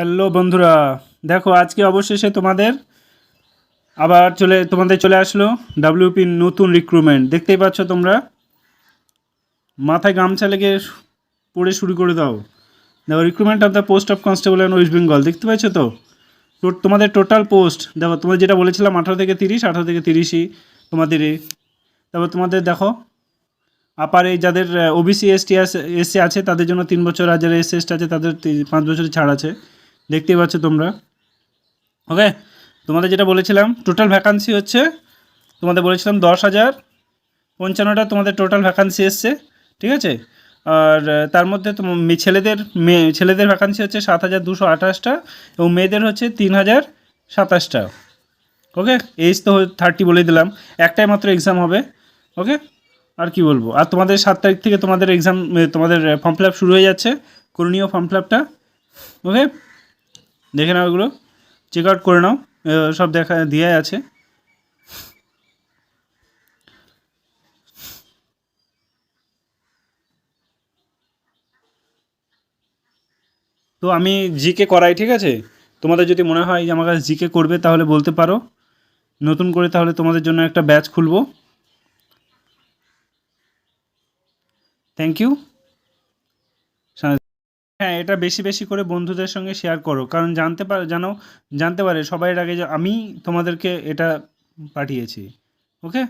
Hello বন্ধুরা, দেখো আজকে অবশেষে তোমাদের আবার চলে, তোমাদের চলে আসলো ডাব্লিউপি নতুন রিক্রুটমেন্ট দেখতেই পাচ্ছ তোমরা, মাথায় গামছা লেগে পড়ে শুরু করে দাও। দেখো recruitment of the post of constable and West Bengal দেখতে পাচ্ছ তো? তোমাদের টোটাল পোস্ট দেখো, তোমাদের যেটা বলেছিলাম, আঠারো থেকে তিরিশ, আঠারো থেকে তিরিশই তোমাদের। তারপর তোমাদের দেখো আপার এই যাদের ওবিসি এসটি এসসি আছে, তাদের জন্য তিন বছর, আর যারা এস এসটি আছে, তাদের পাঁচ বছরের ছাড় আছে। দেখতেই পাচ্ছ তোমরা। ওকে তোমাদের যেটা বলেছিলাম টোটাল ভ্যাকান্সি হচ্ছে, তোমাদের বলেছিলাম দশ হাজার। পঞ্চান্নটা তোমাদের টোটাল ভ্যাকান্সি এসছে, ঠিক আছে? আর তার মধ্যে তোম, মে- ছেলেদের মেয়ে ছেলেদের ভ্যাকান্সি হচ্ছে সাত হাজার দুশো আঠাশটা এবং মেয়েদের হচ্ছে তিন হাজার সাতাশটা। ওকে এইজ তো থার্টি বলে দিলাম। একটাই মাত্র এক্সাম হবে। ওকে আর কি বলব? আর তোমাদের সাত তারিখ থেকে তোমাদের এক্সাম তোমাদের ফর্ম ফিল শুরু হয়ে যাচ্ছে। করণীয় ফর্ম ফিল ওকে দেখে নাও এগুলো। চেক আউট করে নাও। সব দেখা, দিয়ে আছে। তো আমি জিকে করাই, ঠিক আছে? তোমাদের যদি মনে হয় যে আমার কাছে জিকে করবে, তাহলে বলতে পারো। নতুন করে তাহলে তোমাদের জন্য একটা ব্যাচ খুলবো। থ্যাংক ইউ এটা বেশি বেশি করে বন্ধুদের সঙ্গে শেয়ার করো। কারণ জানতে পার জানো, জানতে পারে সবাই আগে যে আমি তোমাদেরকে এটা পাঠিয়েছি। ওকে